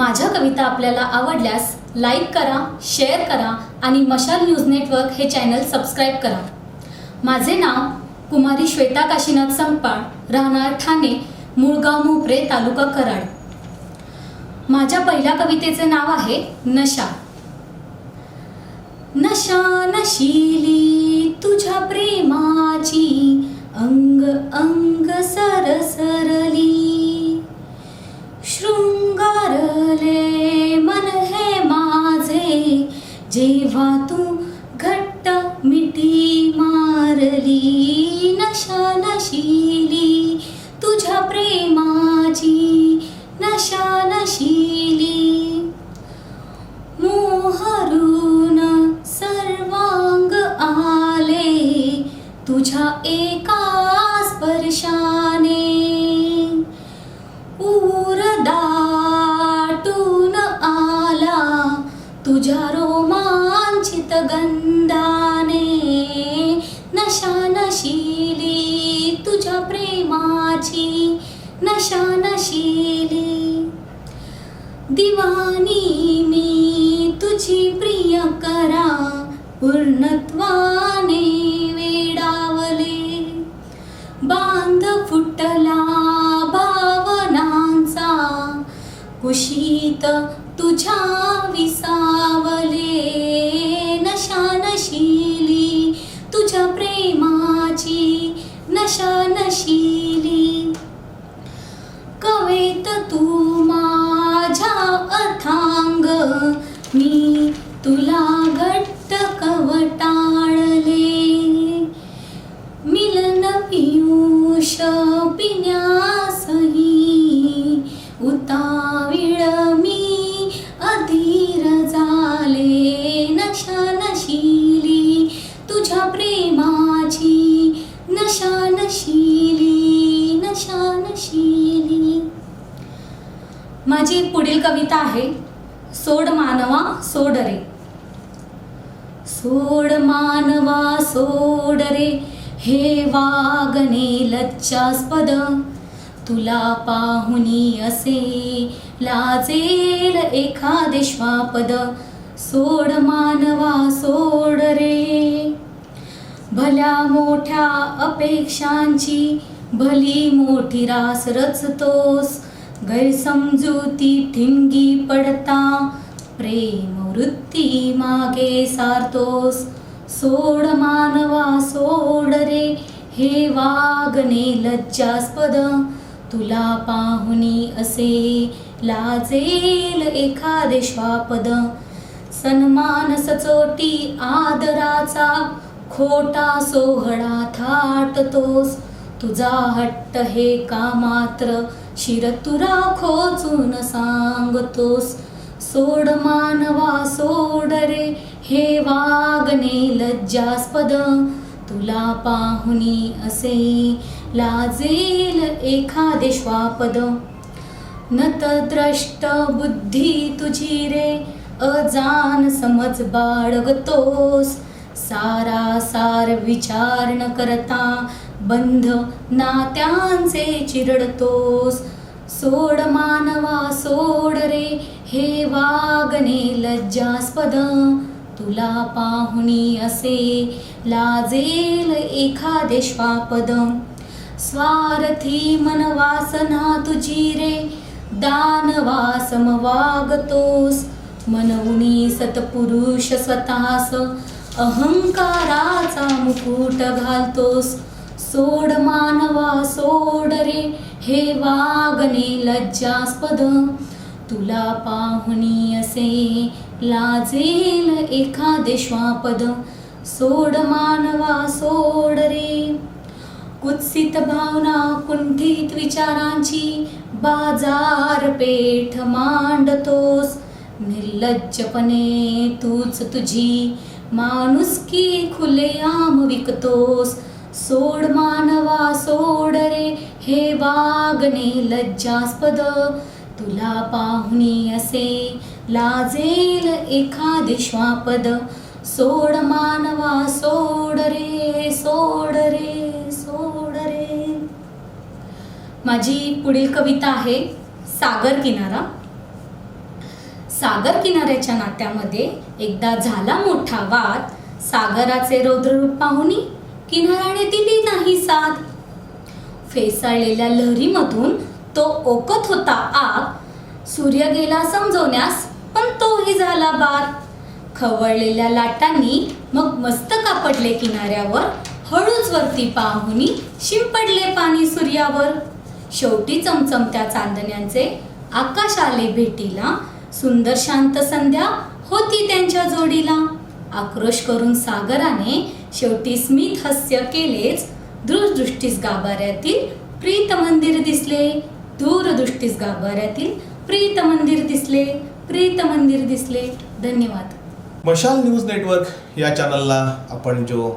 माझ्या कविता आपल्याला आवडल्यास लाईक करा शेअर करा आणि मशाल न्यूज नेटवर्क हे चॅनल सबस्क्राईब करा. माझे नाव कुमारी श्वेता काशीनाथ संपाळ राहणार ठाणे मुळगाव मोपरे तालुका कराड. माझ्या पहिल्या कवितेचे नाव आहे नशा. नशा नशिली तुझ्या मिठी मारली नशा नशिली तुझ्या प्रेमाची नशा नशिली मोहरून सर्वांग आले तुझ्या एका स्पर्शाने. ऊर दाटून आला तुझ्या रोमांचित गंध पूर्णत्वाने वेडावले. बांध फुटला भावनांचा कुशीत तुझ्या विसावले. नशा नशिली तुझ्या प्रेमाची नशा नशिली कवेत तू माझ्या अथांग मी तुला कविता आहे सोड मानवा सोड रे. सोड मानवा सोड रे हे वागणे लज्जास्पद. तुला पाहुनी असे लाजेल एखादे श्वापद. सोड मानवा सोड रे. भल्या मोठ्या अपेक्षांची भली मोठी रास रचतोस. गैरसमजुती ठिणगी पडता. प्रेम वृत्ती मागे सारतोस. सोड मानवा सोड रे हे वागणे लज्जास्पद. तुला पाहुनी असे लाजेल एखादे श्वापद. सन्मान सचोटी आदराचा खोटा सोहळा थाटतोस. तुझा हट्ट हे का मात्र शिरतुरा खोचून सांगतोस सोड मानवा सोड रे हे वागणे लज्जास्पद. तुला पाहुनी असे लाजेल एखादे श्वापद. नतद्रष्ट बुद्धी तुझी रे अजान समज बाळगतोस. सारा सार विचार न करता बंध नात्यांचे चिरडतोस. सोड मानवा सोड रे हे वागणे लज्जास्पद. तुला पाहुणी असे लाजेल एखादे श्वापद. स्वार्थी मन वासना तुझी रे दानवा समवागतोस मनवुनी सतपुरुष स्वतःस. अहंकाराचा मुकुट घालतोस. सोड मानवा सोड रे. हे वागणे लज्जास्पद. तुला पाहुणी असे लाजेल एखादे श्वापद. सोड मानवा सोड रे. कुत्सित भावना कुंठित विचारांची बाजारपेठ मांडतोस. निर्लज्जपणे तूच तुझी माणुसकी खुलेआम विकतोस. सोड मानवा सोड रे हे वागणे लज्जास्पद. तुला पाहुणी असे लाजेल एखादे श्वापद. सोड मानवा सोड रे सोड रे सोड रे. माझी पुढील कविता आहे सागर किनारा. सागर किनाऱ्याच्या नात्यामध्ये एकदा झाला मोठा वाद. सागराचे रौद्ररूप पाहुणी किनाऱ्याने दिली नाही साथ. फेसाळलेल्या लहरीमधून तो ओकत होता आग. सूर्य गेला समजवण्यास पण तोही झाला बाद खवळलेल्या लाटांनी मग मस्त कापडले किनाऱ्यावर हळूच वरती पाहुनी शिंपडले पाणी सूर्यावर. शेवटी चमचमत्या चांदण्यांचे आकाश आले भेटीला. सुंदर शांत संध्या होती त्यांच्या जोडीला. आक्रोश करून सागराने शेवटी स्मित हास्य केलेच दूरदृष्टीस गाभाऱ्यातील प्रीत मंदिर दिसले. दूरदृष्टीस गाभाऱ्यातील प्रीत मंदिर दिसले. प्रीत मंदिर दिसले. धन्यवाद. मशाल न्यूज नेटवर्क या चॅनलला आपण जो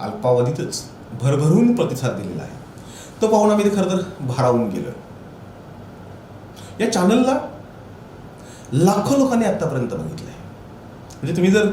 अल्पावधीतच भरभरून प्रतिसाद दिलेला आहे तो पाहून आम्ही खरं तर भारावून गेलो. या चॅनलला लाखो लोकांनी आत्तापर्यंत बघितलं आहे म्हणजे तुम्ही जर